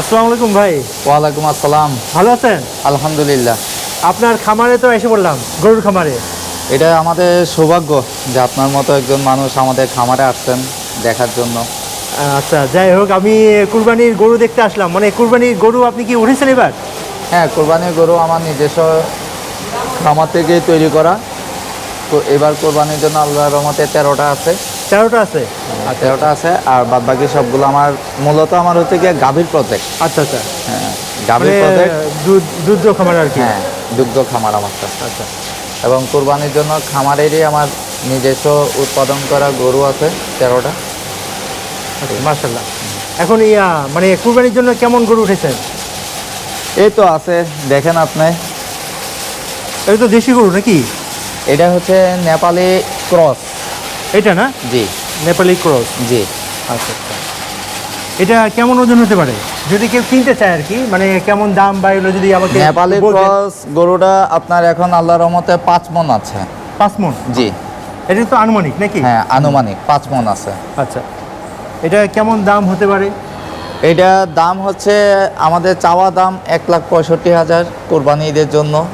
আসসালামু আলাইকুম ভাই। ওয়ালাইকুম আসসালাম। ভালো আছেন? আলহামদুলিল্লাহ। আপনার খামারে তো এসে পড়লাম গরুর খামারে। এটা আমাদের সৌভাগ্য যে আপনার মতো একজন মানুষ আমাদের খামারে আসছেন দেখার জন্য। আচ্ছা যাই হোক আমি কুরবানির গরু দেখতে আসলাম। মানে কুরবানির গরু আপনি কি উঠেছেন এবার? হ্যাঁ কোরবানির গরু আমার নিজস্ব খামার থেকে তৈরি করা। তো এবার কোরবানির জন্য আল্লাহর রহমতে তেরোটা আছে। তেরোটা আছে? আর তেরোটা আছে আর বাদ বাকি সবগুলো আমার মূলত আমার হচ্ছে গিয়ে গাভীর প্রজেক্ট আচ্ছা আচ্ছা। হ্যাঁ গাভীর মানে প্রজেক্ট দুধ দুধ খামার আর কি? হ্যাঁ দুগ্ধ খামার আমারটা আচ্ছা। এবং কোরবানির জন্য খামারেরই আমার নিজস্ব উৎপাদন করা গরু আছে তেরোটা। মার্শাল্লাহ এখন ইয়া মানে কুরবানির জন্য কেমন গরু উঠেছেন এই তো আছে দেখেন আপনি। এটা তো দেশি গরু নাকি? এটা হচ্ছে নেপালি ক্রস। এটা না? জি। নেপালি ক্রস জি। আচ্ছা আচ্ছা। এটা কেমন ওজন হতে পারে? যদি কেউ কিনতে চায় আর কি মানে কেমন দাম বা এগুলো যদি আমাকে নেপালি ক্রস গরুটা আপনার এখন আল্লাহর রহমতে পাঁচ মন আছে। পাঁচ মন? জি। এটা তো আনুমানিক নাকি? হ্যাঁ আনুমানিক পাঁচ মন আছে। আচ্ছা। এটা কেমন দাম হতে পারে? এটা দাম হচ্ছে আমাদের চাওয়া দাম এক লাখ পঁয়ষট্টি হাজার কোরবানি ঈদের জন্য।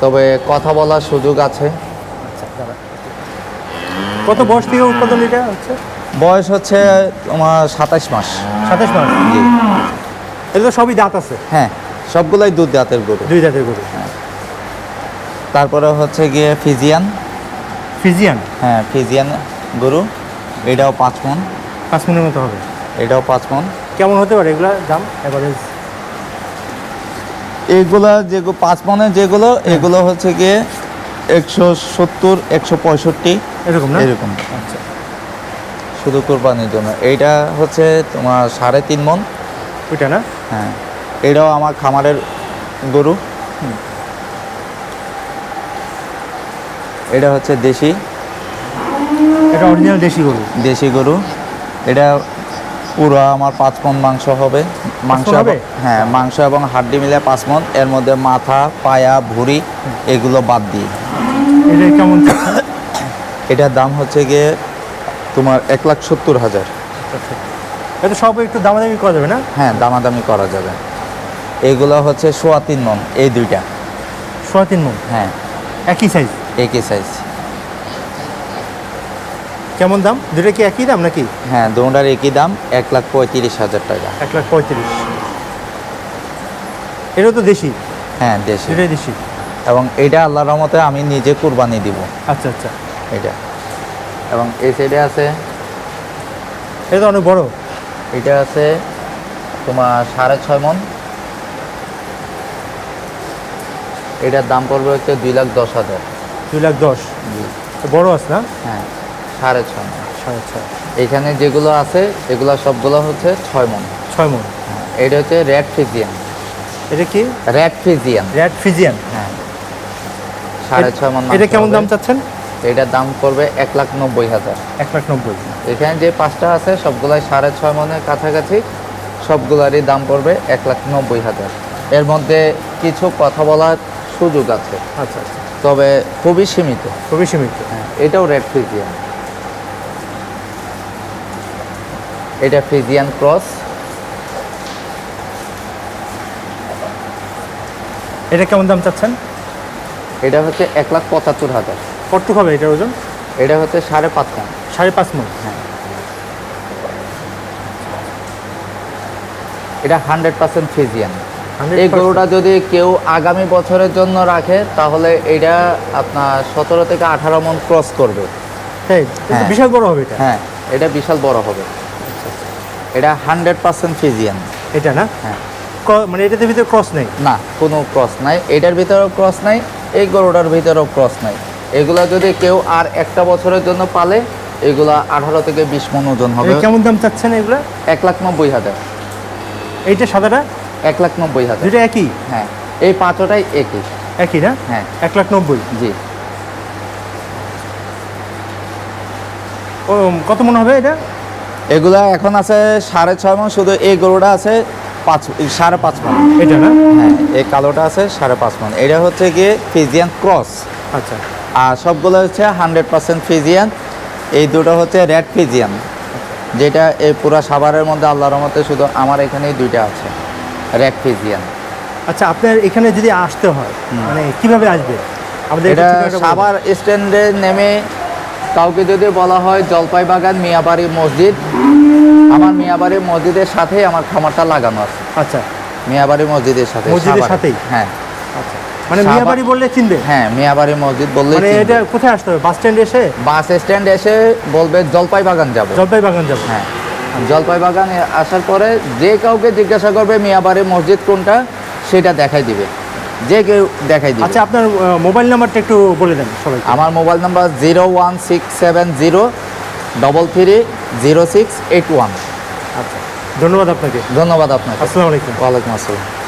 তবে কথা বলার সুযোগ আছে। কত বয়স থেকে উৎপাদন এটা হচ্ছে? বয়স হচ্ছে তোমার সাতাশ মাস। সাতাশ মাস? জি। এটা তো সবই দাঁত আছে? হ্যাঁ সবগুলাই দুধ জাতের গরু। দুই দাঁতের গরু। তারপরে হচ্ছে গিয়ে ফিজিয়ান। ফিজিয়ান? হ্যাঁ ফিজিয়ান গরু। এটাও পাঁচ মন। পাঁচ মনের মতো হবে? এটাও পাঁচ মন। কেমন হতে পারে এগুলা দাম অ্যাভারেজ এইগুলা যেগুলো পাঁচ মনের যেগুলো এগুলো হচ্ছে গিয়ে একশো সত্তর একশো পঁয়ষট্টি। এরকম না? এরকম আচ্ছা। শুধু কোরবানির জন্য। এইটা হচ্ছে তোমার সাড়ে তিন মন। ওইটা না? হ্যাঁ। এটাও আমার খামারের গরু। এটা হচ্ছে দেশি। এটা অরিজিনাল দেশি গরু? দেশি গরু। এটা পুরো আমার পাঁচ মন মাংস হবে। মাংস হবে? হ্যাঁ মাংস এবং হাড্ডি মিলে পাঁচ মন। এর মধ্যে মাথা পায়া ভুঁড়ি এগুলো বাদ দিয়ে। এটা কেমন এটার দাম হচ্ছে গিয়ে তোমার এক লাখ সত্তর হাজার। আচ্ছা। এটা সব একটু দামাদামি করা যাবে না? হ্যাঁ দামাদামি করা যাবে। এগুলো হচ্ছে সোয়া তিন মন এই দুইটা। সোয়া তিন মন? হ্যাঁ। একই সাইজ একই সাইজ কেমন দাম? দুটো কি একই দাম নাকি? হ্যাঁ দুটার একই দাম এক লাখ পঁয়ত্রিশ হাজার টাকা। এক লাখ পঁয়ত্রিশ। এটা তো দেশি? হ্যাঁ দেশি। এটাই দেশি। এবং এটা আল্লাহর রহমতে আমি নিজে কুরবানি দিব। আচ্ছা আচ্ছা। এটা এবং এই সাইডে আছে এটা অনেক বড়। এটা আছে তোমার সাড়ে ছয় মন এটার দাম পড়বে হচ্ছে দুই লাখ দশ হাজার। দুই লাখ দশ। বড় আছে না? হ্যাঁ সাড়ে ছয় মন সাড়ে ছয়। এখানে যেগুলো আছে এগুলো সবগুলো হচ্ছে ছয় মন ছয় মন হ্যাঁ, এটা হচ্ছে রেড ফিজিয়ান এটা কি? রেড ফিজিয়ান রেড ফিজিয়ান সাড়ে ছয় মন এটা কেমন দাম চাচ্ছেন? এটার দাম পড়বে এক লাখ নব্বই হাজার। এক লাখ নব্বই। এখানে যে পাঁচটা আছে সবগুলাই সাড়ে ছয় মনের কাছাকাছি সবগুলারই দাম পড়বে এক লাখ নব্বই হাজার। এর মধ্যে কিছু কথা বলার সুযোগ আছে। আচ্ছা আচ্ছা। তবে খুবই সীমিত। খুবই সীমিত। হ্যাঁ এটাও রেড ফিজিয়ান এটা ফিজিয়ান ক্রস। এটা কেমন দাম চাচ্ছেন? এটা হচ্ছে এক লাখ পঁচাত্তর হাজার। কতটুকু হবে এটার ওজন? এটা হচ্ছে সাড়ে পাঁচ মন। সাড়ে পাঁচ মন? হ্যাঁ। এটা হান্ড্রেড পার্সেন্ট ফিজিয়ান এই গরুটা যদি কেউ আগামী বছরের জন্য রাখে তাহলে এটা আপনার সতেরো থেকে আঠারো মন ক্রস করবে। এটা হ্যাঁ। বিশাল বড় হবে এটা? হ্যাঁ এটা বিশাল বড় হবে। এটা হান্ড্রেড পার্সেন্ট ফিজিয়ান এটা না? হ্যাঁ। মানে এটাতে ভিতরে ক্রস নেই? না কোনো ক্রস নাই। এটার ভিতরেও ক্রস নাই এই গরুটার ভিতরেও ক্রস নাই। এগুলা যদি কেউ আর একটা বছরের জন্য পালে এগুলা আঠারো থেকে বিশ মন ওজন হবে। কেমন দাম চাচ্ছেন এগুলো? এক লাখ নব্বই হাজার। এইটা সাদাটা? এক লাখ নব্বই হাজার। দুটো একই? হ্যাঁ এই পাঁচটাই একই। একই না? হ্যাঁ। এক লাখ নব্বই? জি। ও কত মনে হবে এটা? এগুলা এখন আছে সাড়ে ছয় মন শুধু এই গরুটা আছে পাঁচ সাড়ে পাঁচ মন। এটা না? হ্যাঁ এই কালোটা আছে সাড়ে পাঁচ মন। এটা হচ্ছে গিয়ে ফিজিয়ান ক্রস। আচ্ছা। আর সবগুলো হচ্ছে হান্ড্রেড পার্সেন্ট ফিজিয়ান। এই দুটো হচ্ছে রেড ফিজিয়ান। যেটা এই পুরো সাভারের মধ্যে আল্লাহর মতে শুধু আমার এখানেই দুইটা আছে র্যাক ফিজিয়ান। আচ্ছা আপনার এখানে যদি আসতে হয় মানে কীভাবে আসবে? আমাদের এটা? সাভার স্ট্যান্ডে নেমে কাউকে যদি বলা হয় জলপাই বাগান মিয়াবাড়ি মসজিদ আমার মিয়াবাড়ি মসজিদের সাথে আমার খামারটা লাগানো আছে। আচ্ছা। মিয়াবাড়ি মসজিদের সাথে মসজিদের সাথেই? হ্যাঁ। আচ্ছা। মানে মিয়াবাড়ি বললে চিনবে? হ্যাঁ মিয়াবাড়ি মসজিদ বললে মানে এটা কোথায় আসতে হবে? বাস স্ট্যান্ড এসে? বাস স্ট্যান্ড এসে বলবে জলপাই বাগান যাব। জলপাই বাগান যাব। হ্যাঁ। জলপাই বাগানে আসার পরে যে কাউকে জিজ্ঞাসা করবে মিয়াবাড়ি মসজিদ কোনটা সেটা দেখাই দিবে। যে কেউ দেখাই দিবে। আচ্ছা আপনার মোবাইল নাম্বারটা একটু বলে দেন সবাই আমার mobile number zero one six seven zero double three zero six eight one. আচ্ছা ধন্যবাদ আপনাকে। ধন্যবাদ আপনাকে। আসসালামু আলাইকুম। ওয়ালাইকুম আসসালাম।